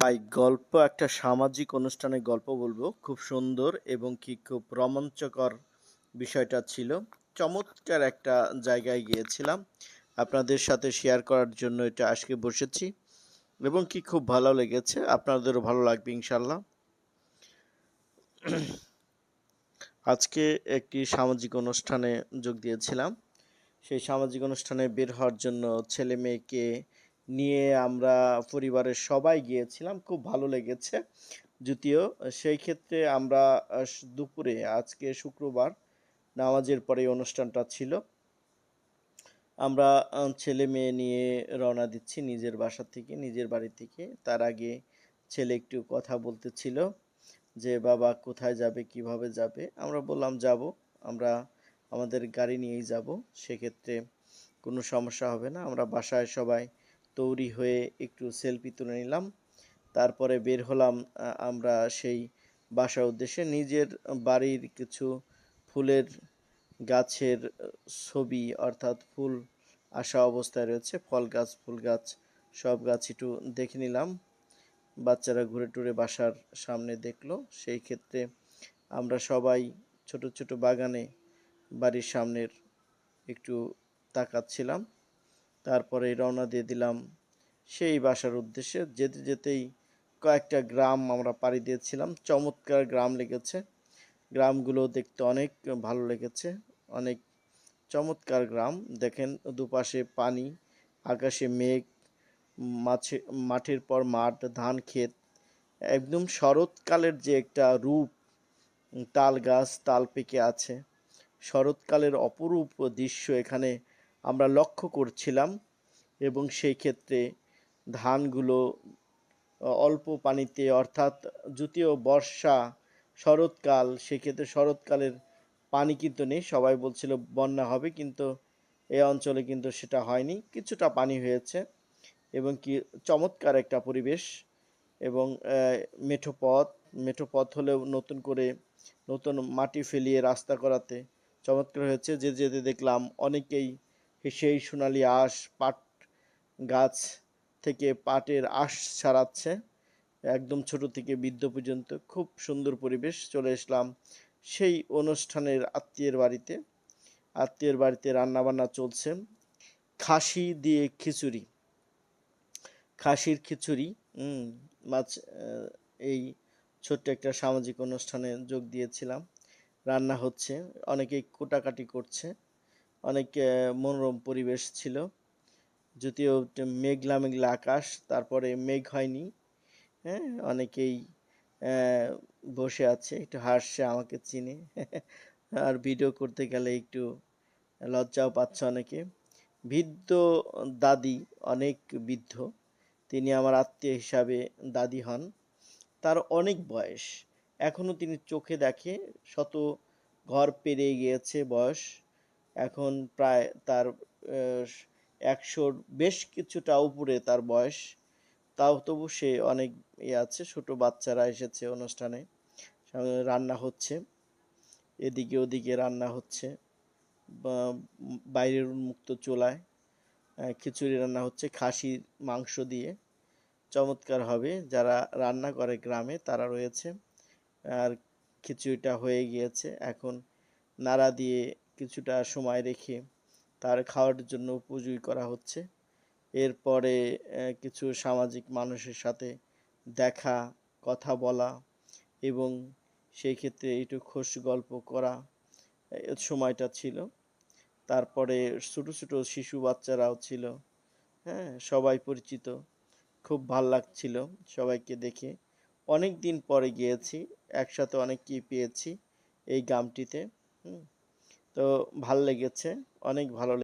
ভাই গল্প, একটা সামাজিক অনুষ্ঠানে গল্প বলব। খুব সুন্দর এবং কি খুব রোমাঞ্চকর বিষয়টা ছিল। চমৎকার একটা জায়গায় গিয়েছিলাম। আপনাদের সাথে শেয়ার করার জন্য এটা আজকে বসেছি এবং কি খুব ভালো লেগেছে। আপনাদেরও ভালো লাগবে ইনশাল্লাহ আজকে একটি সামাজিক অনুষ্ঠানে যোগ দিয়েছিলাম। সেই সামাজিক অনুষ্ঠানে বের হওয়ার জন্য ছেলে মেয়েকে নিয়ে আমরা পরিবারের সবাই গিয়েছিলাম। খুব ভালো লেগেছে। যদিও সেই ক্ষেত্রে আমরা দুপুরে, আজকে শুক্রবার নামাজের পরে অনুষ্ঠানটা ছিল। আমরা ছেলে মেয়ে নিয়ে রওনা দিচ্ছি নিজের বাসা থেকে, নিজের বাড়ি থেকে। তার আগে ছেলে একটু কথা বলতেছিল যে, বাবা, কোথায় যাবে, কীভাবে যাবে? আমরা বললাম, যাব। আমরা আমাদের গাড়ি নিয়েই যাব। সেক্ষেত্রে কোনো সমস্যা হবে না। আমরা বাসায় সবাই তৈরি হয়ে একটু সেলফি তুলে নিলাম। তারপরে বের হলাম আমরা সেই বাসার উদ্দেশ্যে। নিজের বাড়ির কিছু ফুলের গাছের ছবি, অর্থাৎ ফুল আসা অবস্থায় রয়েছে, ফল গাছ, ফুল গাছ, সব গাছ একটু দেখে নিলাম। বাচ্চারা ঘুরে টুরে বাসার সামনে দেখল। সেই ক্ষেত্রে আমরা সবাই ছোট ছোট বাগানে বাড়ির সামনের একটু তাকাচ্ছিলাম। তারপরে রওনা দিয়ে দিলাম। সেই বাসার উদ্দেশ্যে যেতে যেতেই কয়েকটা গ্রাম আমরা পাড়ি দিয়েছিলাম। চমৎকার গ্রাম লেগেছে। গ্রামগুলো দেখতে অনেক ভালো লেগেছে। অনেক চমৎকার গ্রাম। দেখেন দুপাশে পানি, আকাশে মেঘ, মাছে, মাঠের পর মাঠ, ধান ক্ষেত। একদম শরৎকালের যে একটা রূপ, তাল গাছ, তাল পেকে আছে। শরৎকালের অপরূপ দৃশ্য এখানে আমরা লক্ষ্য করছিলাম এবং সেই ক্ষেত্রে ধানগুলো অল্প পানিতে অর্থাৎ যদিও বর্ষা, শরৎকাল, সেক্ষেত্রে শরৎকালের পানি কিন্তু নেই, সবাই বলছিল বন্যা হবে কিন্তু এই অঞ্চলে কিন্তু সেটা হয়নি। কিছুটা পানি হয়েছে এবং কি চমৎকার একটা পরিবেশ এবং মেঠো পথ মেঠো পথ হলেও নতুন করে নতুন মাটি ফেলিয়ে রাস্তা করাতে চমৎকার হয়েছে। যে যেতে দেখলাম অনেকেই সেই সোনালি আঁশ, পাট গাছ থেকে পাটের আঁশ ছাড়াচ্ছে। একদম ছোট থেকে বৃদ্ধ পর্যন্ত খুব সুন্দর পরিবেশ চলে এসলাম সেই অনুষ্ঠানের আত্মীয়ের বাড়িতে। আত্মীয়ের বাড়িতে রান্না বান্না চলছে। খাসি দিয়ে খিচুড়ি। খাসির খিচুড়ি মাছ এই ছোট্ট একটা সামাজিক অনুষ্ঠানে যোগ দিয়েছিলাম। রান্না হচ্ছে, অনেকেই কোটাকাটি করছে। অনেক মনোরম পরিবেশ ছিল। যদিও মেঘলা মেঘলা আকাশ, তারপরে মেঘ হয়নি। হ্যাঁ অনেকেই বসে আছে, একটু হাসছে, আমাকে চিনে। আর ভিডিও করতে গেলে একটু লজ্জাও পাচ্ছে অনেকে। বৃদ্ধ দাদি অনেক বৃদ্ধ। তিনি আমার আত্মীয় হিসাবে দাদি হন। তার অনেক বয়স। এখনও তিনি চোখে দেখে শত ঘর পেরিয়ে গিয়েছে বয়স। এখন প্রায় তার একশোর বেশ কিছুটা উপরে তার বয়স। তাও তবু সে অনেক ইয়ে আছে, ছোট বাচ্চারা এসেছে অনুষ্ঠানে। রান্না হচ্ছে, এদিকে ওদিকে রান্না হচ্ছে বাইরের উন্মুক্ত চুলায় খিচুড়ি রান্না হচ্ছে, খাসির মাংস দিয়ে। চমৎকার হবে, যারা রান্না করে গ্রামে তারা রয়েছে। আর খিচুড়িটা হয়ে গিয়েছে, এখন নাড়া দিয়ে কিছুটা সময় রেখে তার খাওয়ার জন্য উপযোগী করা হচ্ছে। এরপরে কিছু সামাজিক মানুষের সাথে দেখা, কথা বলা এবং সেই ক্ষেত্রে একটু খোশ গল্প করা সময়টা ছিল। তারপরে ছোটো ছোটো শিশু বাচ্চারাও ছিল। হ্যাঁ সবাই পরিচিত। খুব ভালো লাগছিল সবাইকে দেখে। অনেক দিন পরে গিয়েছি, একসাথে অনেক অনেককেই পেয়েছি এই গ্রামটিতে। হুম। তো ভালো লেগেছে অনেক ভালো